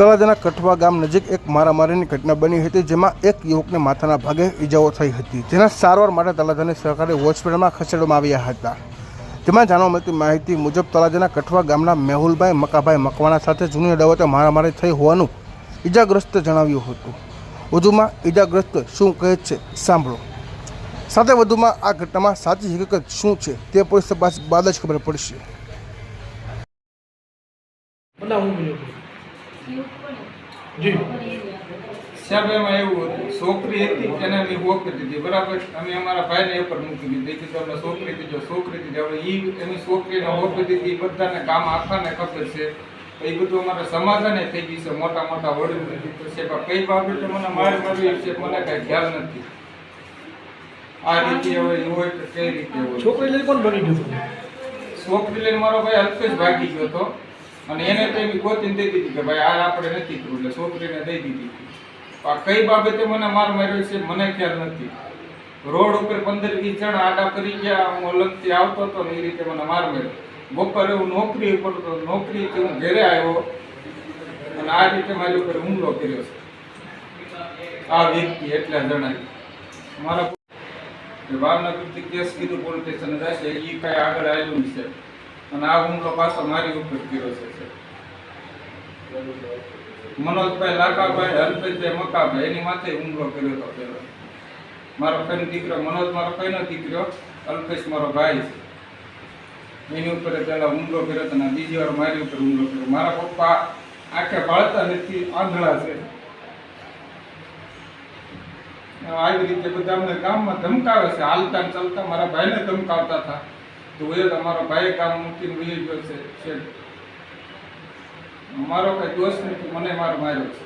તળાજાના કઠવા ગામ નજીક એક મારામારીની ઘટના બની હતી, જેમાં એક યુવકને માથાના ભાગે ઈજાઓ થઈ હતી. જેના સારવાર માટે તળાજાની સરકારી હોસ્પિટલમાં ખસેડવામાં આવ્યા હતા. તેમાં જાણવા મળતી માહિતી મુજબ તળાજાના કઠવા ગામના મેહુલભાઈ મકાભાઈ મકવાણા સાથે જૂની અદાવતે મારામારી થઈ હોવાનું ઈજાગ્રસ્ત જણાવ્યું હતું. વધુમાં ઈજાગ્રસ્ત શું કહે છે, સાંભળો. સાથે વધુમાં આ ઘટનામાં સાચી હકીકત શું છે, તે પોલીસ તપાસ બાદ જ ખબર પડશે. જી. સાહેબ એમાં એવું હતું છોકરી હતી એને અમે વોક દીધી બરાબર? અમે અમારા ભાઈને એ પર મૂકી દીધી. કે અમે છોકરી દીધો છોકરી દીધી હવે એ એની છોકરીને વોક દીધી બધાને કામ આખાને ખબર છે. એ બધું અમારે સમાધાને થઈ ગયું છે મોટા મોટા વડીલ નથી. છે પણ કઈ બાબતે મને મારી મારી છે? મને કાંઈ ખ્યાલ નથી. આ રીતે હવે હોય તો કઈ રીતે હોય? છોકરી લઈ કોણ બની ગયું છોકરી લઈને મારો ભાઈ અલ્પેશ ભાગી ગયો હતો. અને એને તો એવી ગોતીને દઈ દીધી કે ભાઈ આ આપણે નથી કરવું એટલે છોકરીને દઈ દીધી. આ કઈ બાબતે મને માર માર્યો છે, મને ખ્યાલ નથી. રોડ ઉપર પંદર વીસ જણા આડા કરી ગયા, હું અલગથી આવતો હતો ને એ રીતે મને માર માર્યો. બપોરે હું નોકરી ઉપર હતો, નોકરીથી હું ઘેરે આવ્યો અને આ રીતે મારી ઉપર હુમલો કર્યો છે. આ વ્યક્તિ એટલા જણાય. મારા ભાવનગરથી કેસ કીધું, પોલીસ સ્ટેશન જશે એ કઈ આગળ આવ્યું છે અને આ હુમલો પાછો મારી ઉપર કર્યો છે મનોજભાઈ લાકાભાઈ હરભાઈ મકાભાઈ એની માથે હુમલો કર્યો હતો પેલો મારો ફેન દીકરો, મનોજ મારો ફેનો દીકરો, અલ્પેશ મારો ભાઈ છે. એની ઉપર પહેલા હુમલો કર્યો હતો અને બીજી વાર મારી ઉપર હુમલો કર્યો. મારા પપ્પા આંખે ભાળતા નથી, આંધળા છે. આવી રીતે બધા અમને ગામમાં ધમકાવે છે, હાલતા ચાલતા મારા ભાઈને ધમકાવતા હતા. તો એ તમારો ભાઈ કામ મૂકીને વહી ગયો છે છે મારો કઈ દોષ નથી, મને મારો માર્યો છે.